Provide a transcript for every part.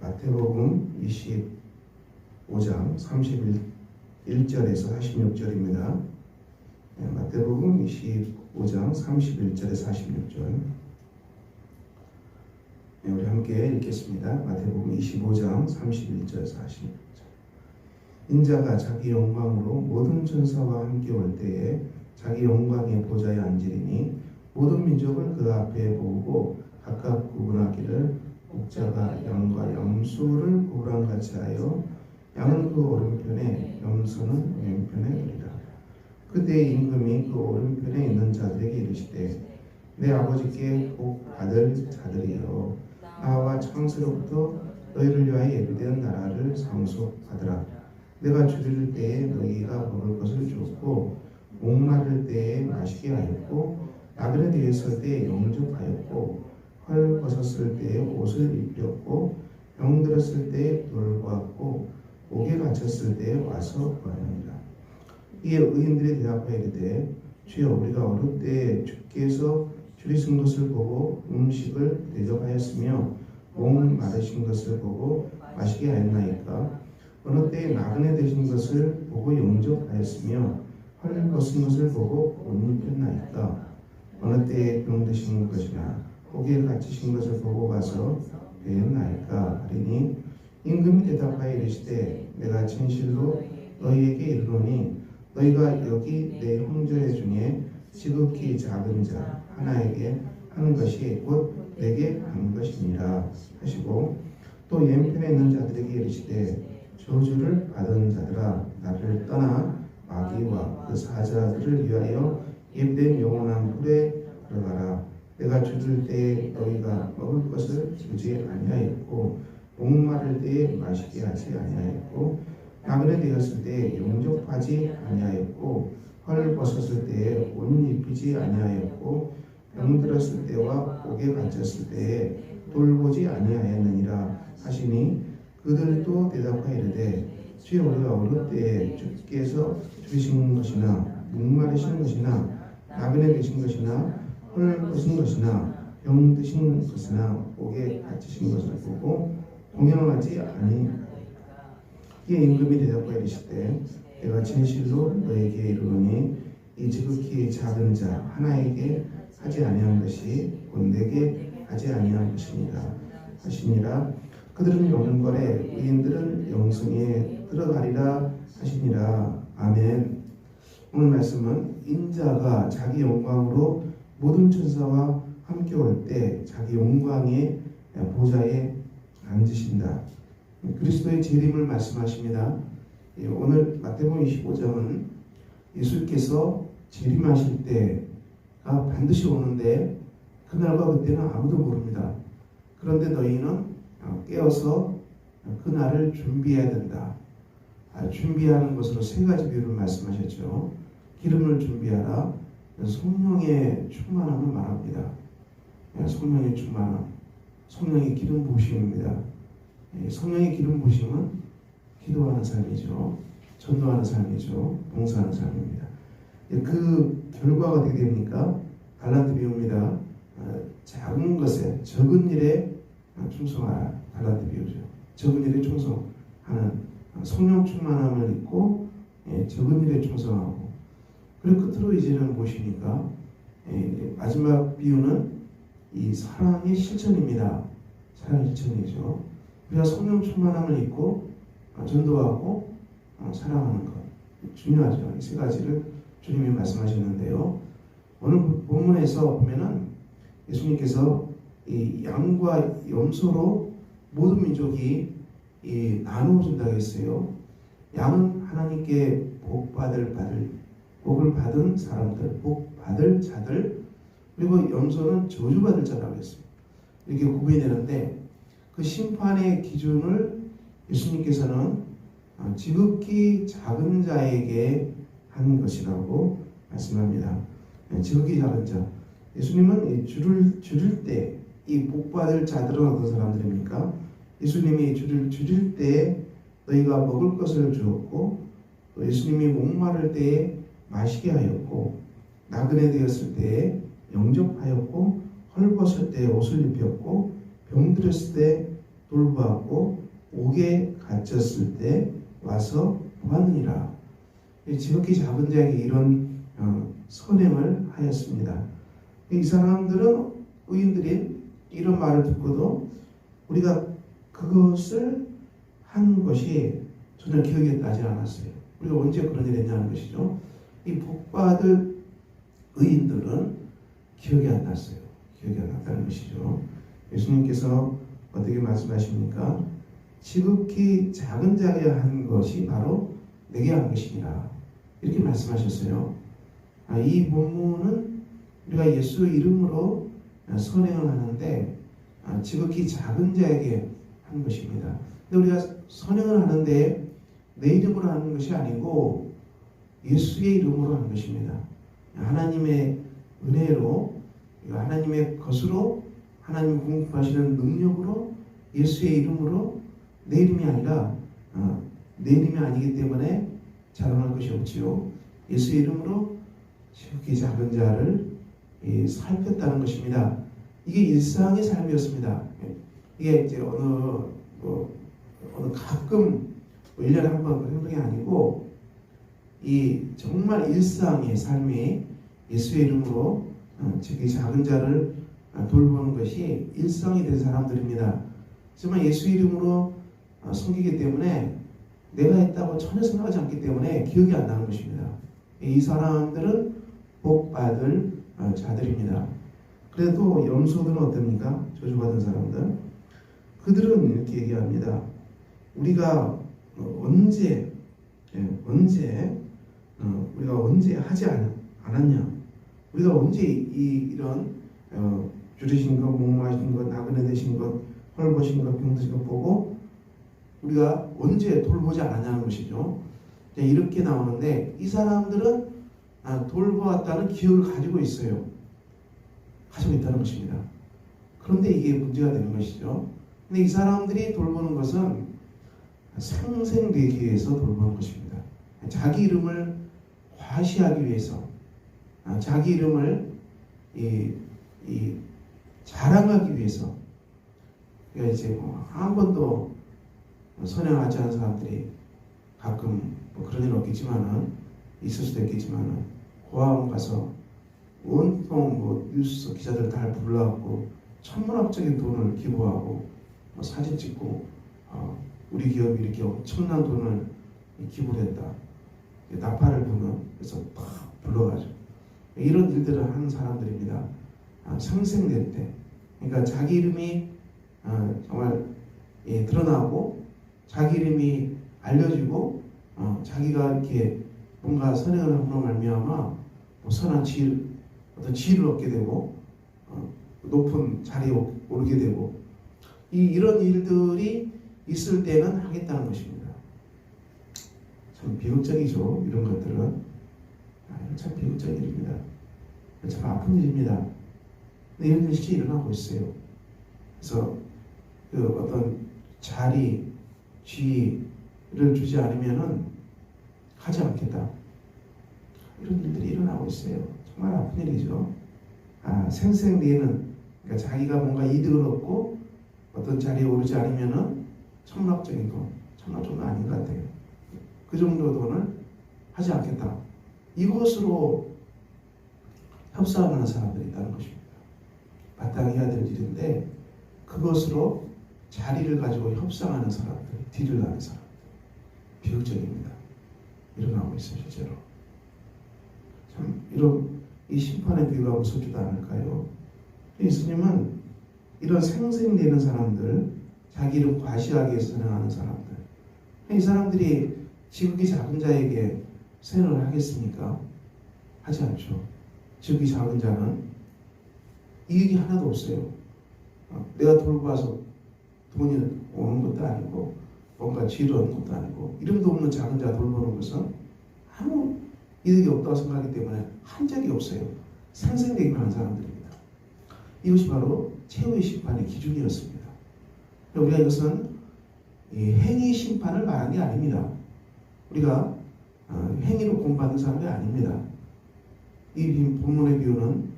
마태복음 25장 31절에서 46절입니다. 마태복음 25장 31절에서 46절. 네, 우리 함께 읽겠습니다. 마태복음 25장 31절에서 46절. 인자가 자기 영광으로 모든 천사와 함께 올 때에 자기 영광의 보좌에 앉으리니 모든 민족을 그 앞에 모으고 각각 구분하기를 목자가 양과 염소를 고랑같이 하여 양은 그 오른편에 염소는 왼편에 두리라. 그때 임금이 그 오른편에 있는 자들에게 이르시되 내 아버지께 복 받을 자들이여 나와 창세로부터 너희를 위하여 예비된 나라를 상속받으라. 내가 줄일 때에 너희가 먹을 것을 주었고 목마를 때에 마시게 하였고 나그네 되었을 때에 영접하였고 헐 벗었을 때에 옷을 입혔고 병 들었을 때에 돌보았고 옥에 갇혔을 때에 와서 구하느니라. 이에 의인들이 대답하여 이르되 주여 우리가 어릴 때 주께서 줄이신 것을 보고 음식을 대접하였으며 목 마르신 것을 보고 마시게 하였나이까? 어느 때에 나그네 되신 것을 보고 영접하였으며 헐 벗은 것을 보고 옷 입혔나이까? 어느 때에 병 드신 것이나 옥에 갇히신 것을 보고 가서 배웠나이까? 하리니 임금이 대답하여 이르시되 내가 진실로 너희에게 이르노니 너희가 여기 내 형제 중에 지극히 작은 자 하나에게 하는 것이 곧 내게 하는 것이니라 하시고 또 왼편에 있는 자들에게 이르시되 저주를 받은 자들아 나를 떠나 마귀와 그 사자들을 위하여 예비된 영원한 불에 들어가라 내가 죽을 때에 너희가 먹을 것을 주지 아니하였고 목마를 때에 마시게 하지 아니하였고 나그네 되었을 때에 영접하지 아니하였고 헐 벗었을 때에 옷 입히지 아니하였고 병들었을 때와 옥에 갇혔을 때에 돌보지 아니하였느니라 하시니 그들도 대답하여 이르되 주여 우리가 어느 때에 주께서 주신 것이나 목마르신 것이나 나그네 되신 것이나 헐 벗은 것이나 병 드신 것이나 옥에 갇히신 것을 보고 동양하지 아니 이에 임금이 대답하여 이르시되 내가 진실로 너에게 이르노니 이 지극히 작은 자 하나에게 하지 아니한 것이 곧 내게 하지 아니한 것이니라 하시니라. 그들은 영벌에 의인들은 영성에 들어가리라 하시니라. 아멘. 오늘 말씀은 인자가 자기 영광으로 모든 천사와 함께 올 때 자기 영광의 보좌에 앉으신다. 그리스도의 재림을 말씀하십니다. 예, 오늘 마태복음 25장은 예수께서 재림하실 때가 반드시 오는데 그날과 그때는 아무도 모릅니다. 그런데 너희는 깨어서 그날을 준비해야 된다. 아, 준비하는 것으로 세 가지 비유를 말씀하셨죠. 기름을 준비하라. 성령의 충만함을 말합니다. 예, 성령의 충만함, 성령의 기름 부으심입니다. 예, 성령의 기름 부으심은 기도하는 삶이죠. 전도하는 삶이죠. 봉사하는 삶입니다. 예, 그 결과가 어떻게 됩니까? 달란트 비유입니다. 어, 작은 것에 적은 일에 충성하라. 달란트 비유죠. 적은 일에 충성하는 성령 충만함을 입고 적은 일에 충성하고 그리고 끝으로 이제는 무엇입니까? 마지막 비유는 이 사랑의 실천입니다. 사랑의 실천이죠. 우리가 성령 충만함을 입고 전도하고 어, 사랑하는 것 중요하죠. 이 세 가지를 주님이 말씀하셨는데요. 오늘 본문에서 보면은 예수님께서 이 양과 염소로 모든 민족이 나누어진다고 했어요. 양은 하나님께 복 받을 받을 복을 받은 사람들, 복 받을 자들, 그리고 염소는 저주받을 자라고 했습니다. 이렇게 구분이 되는데 그 심판의 기준을 예수님께서는 아, 지극히 작은 자에게 한 것이라고 말씀합니다. 네, 지극히 작은 자. 예수님은 줄을 줄일 때 이 복받을 자들은 어떤 사람들입니까? 예수님이 줄을 줄일 때 너희가 먹을 것을 주었고 또 예수님이 목마를 때에 마시게 하였고 나그네 되었을 때에 영접하였고 헐벗을 때 옷을 입혔고 병들었을 때 돌보았고 옥에 갇혔을 때 와서 보았느니라. 지극히 작은 자에게 이런 어, 선행을 하였습니다. 이 사람들은 의인들이 이런 말을 듣고도 우리가 그것을 한 것이 전혀 기억에 나지 않았어요. 우리가 언제 그런 일을 했냐는 것이죠. 이 복받을 의인들은 기억이 안 났어요. 기억이 안 났다는 것이죠. 예수님께서 어떻게 말씀하십니까? 지극히 작은 자가 한 것이 바로 내게 한 것이니라. 이렇게 말씀하셨어요. 아, 이 본문은 우리가 예수 이름으로 선행을 하는데 아, 지극히 작은 자에게 한 것입니다. 근데 우리가 선행을 하는데 내 이름으로 하는 것이 아니고 예수의 이름으로 하는 것입니다. 하나님의 은혜로 하나님의 것으로 하나님 공급하시는 능력으로 예수의 이름으로 내 이름이 아니라 어, 내 이름이 아니기 때문에 자랑할 것이 없지요. 예수의 이름으로 지극히 작은 자를 이, 살폈다는 것입니다. 이게 일상의 삶이었습니다. 이게 이제 어느 뭐 어느 가끔 뭐 1년에 한 번 그런 게 아니고 이 정말 일상의 삶이 예수의 이름으로 어, 지극히 작은 자를 어, 돌보는 것이 일상이 된 사람들입니다. 하지만 예수 이름으로 어, 섬기기 때문에 내가 했다고 전혀 생각하지 않기 때문에 기억이 안 나는 것입니다. 이 사람들은 복 받을 어, 자들입니다. 그래도 염소들은 어떻습니까? 저주받은 사람들. 그들은 이렇게 얘기합니다. 우리가 어, 언제, 예, 언제, 어, 우리가 언제 하지 않, 않았냐? 우리가 언제 이, 이런 어, 줄이신 것, 목마신 것, 나그네 되신 것, 헐보신 것, 병드신 것 보고 우리가 언제 돌보지 않았냐는 것이죠. 네, 이렇게 나오는데 이 사람들은 아, 돌보았다는 기억을 가지고 있어요. 가지고 있다는 것입니다. 그런데 이게 문제가 되는 것이죠. 근데 이 사람들이 돌보는 것은 상생되기 위해서 돌보는 것입니다. 자기 이름을 과시하기 위해서, 아, 자기 이름을 이, 이 자랑하기 위해서. 이제 뭐 한 번도 선행하지 않은 사람들이 가끔 뭐 그런 일은 없겠지만은 있을 수도 있겠지만은 고아원 가서 온통 뭐 뉴스 기자들 다 불러갖고 천문학적인 돈을 기부하고 뭐 사진 찍고 어, 우리 기업이 이렇게 엄청난 돈을 기부를 했다. 나팔을 부는 그래서 팍 불러가지고 이런 일들을 하는 사람들입니다. 아, 상생될 때, 그러니까 자기 이름이 아, 정말 예, 드러나고 자기 이름이 알려지고 어, 자기가 이렇게 뭔가 선행을 함으로 말미암아 뭐 선한 지을 어떤 지위를 얻게 되고 어, 높은 자리에 오르게 되고 이 이런 일들이 있을 때는 하겠다는 것입니다. 참 비극적이죠. 이런 것들은 아, 참 비극적인 일입니다. 참 아픈 일입니다. 이런 일이 실제 일어나고 있어요. 그래서 그 어떤 자리, 지위를 주지 않으면은 하지 않겠다. 이런 일들이 일어나고 있어요. 정말 아픈 일이죠. 아, 생생내는 그러니까 자기가 뭔가 이득을 얻고 어떤 자리에 오르지 않으면은 천문학적인 거, 천문학적은 아닌 것 같아요. 그 정도 돈을 하지 않겠다. 이것으로 협상하는 사람들이 있다는 것입니다. 마땅해야 될 일인데 그것으로 자리를 가지고 협상하는 사람들, 딜을 하는 사람들 비극적입니다. 일어나고 있어요, 실제로. 참 이런 이 심판의 비유가 무섭지도 않을까요? 예수님은 이런 생생되는 사람들, 자기 이름 과시하기 위해서 선행하는 사람들, 이 사람들이 지극히 작은 자에게 선행을 하겠습니까? 하지 않죠. 지극히 작은 자는 이익이 하나도 없어요. 어, 내가 돌봐서 돈이 오는 것도 아니고 뭔가 얻는 것도 아니고 이름도 없는 작은 자 돌보는 것은 아무 이득이 없다고 생각하기 때문에 한 적이 없어요. 상생되기만 한 사람들입니다. 이것이 바로 최후의 심판의 기준이었습니다. 우리가 이것은 행위 심판을 말한 게 아닙니다. 우리가 어, 행위로 공부받는 사람이 아닙니다. 이 본문의 비유는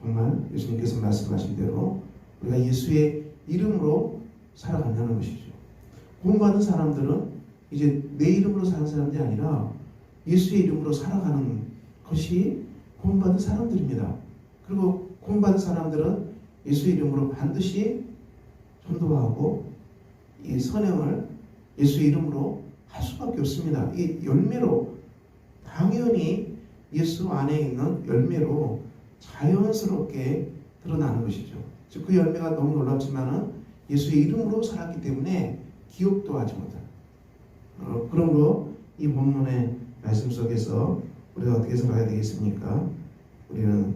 정말 예수님께서 말씀하신 대로 우리가 예수의 이름으로 살아간다는 것이죠. 구원받은 사람들은 이제 내 이름으로 사는 사람들이 아니라 예수의 이름으로 살아가는 것이 구원받은 사람들입니다. 그리고 구원받은 사람들은 예수의 이름으로 반드시 전도하고 이 선행을 예수의 이름으로 할 수밖에 없습니다. 이 열매로 당연히 예수 안에 있는 열매로 자연스럽게 드러나는 것이죠. 즉 그 열매가 너무 놀랍지만은 예수의 이름으로 살았기 때문에 기억도 하지 못한 어, 그러므로 이 본문의 말씀 속에서 우리가 어떻게 살아야 되겠습니까? 우리는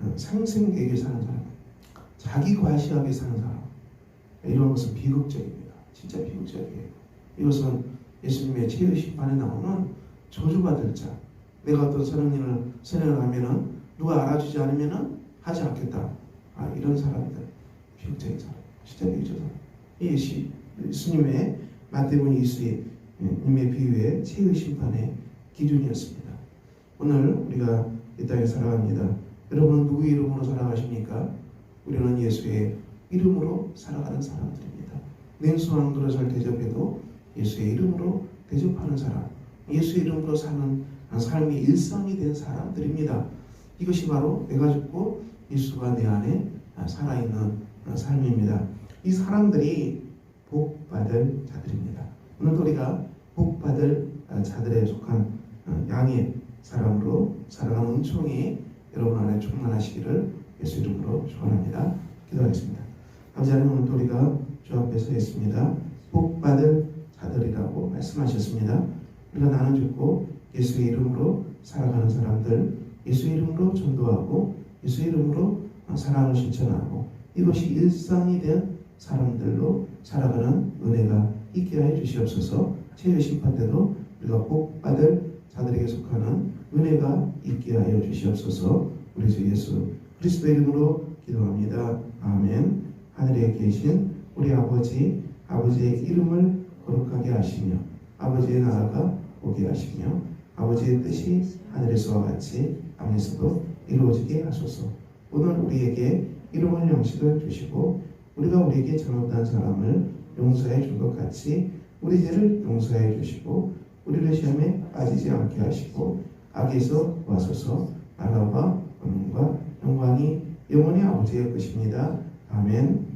어, 상생되게 사는 사람, 자기 과시하게 사는 사람 이런 것은 비극적입니다. 진짜 비극적이에요. 이것은 예수님의 최후 심판에 나오는 저주받을 자. 내가 어떤 선한 일을 선행을 하면은 누가 알아주지 않으면은 하지 않겠다. 아 이런 사람들 비극적인 사람, 사람. 이 예수, 예수님의 마태복음 예수의 님의 비유의 최후 심판의 기준이었습니다. 오늘 우리가 이 땅에 살아갑니다. 여러분은 누구 이름으로 살아가십니까? 우리는 예수의 이름으로 살아가는 사람들입니다. 냉수한 그릇을 대접해도 예수의 이름으로 대접하는 사람, 예수의 이름으로 사는 삶이 일상이 된 사람들입니다. 이것이 바로 내가 죽고 예수가 내 안에 살아있는 삶입니다. 이 사람들이 복 받을 자들입니다. 오늘도 우리가 복 받을 자들에 속한 양의 사람으로 살아가는 은총이 여러분 안에 충만하시기를 예수 이름으로 축원합니다. 기도하겠습니다. 아버지 하나님 오늘도 우리가 주 앞에 서 있습니다. 복 받을 자들이라고 말씀하셨습니다. 우리가 나는 죽고 예수의 이름으로 살아가는 사람들, 예수의 이름으로 전도하고 예수의 이름으로 사랑을 실천하고 이것이 일상이 된 사람들로 살아가는 은혜가 있게 하여 주시옵소서. 최후 심판 때도 우리가 복 받을 자들에게 속하는 은혜가 있게 하여 주시옵소서. 우리 주 예수 그리스도 이름으로 기도합니다. 아멘. 하늘에 계신 우리 아버지 아버지의 이름을 거룩하게 하시며 아버지의 나라가 오게 하시며 아버지의 뜻이 하늘에서와 같이 땅에서도 이루어지게 하소서. 오늘 우리에게 이름을 영식을 주시고 우리가 우리에게 잘못한 사람을 용서해 준 것 같이 우리 죄를 용서해 주시고 우리를 시험에 빠지지 않게 하시고 악에서 와소서 나라와 권능과 영광이 영원히 아버지의 것입니다. 아멘.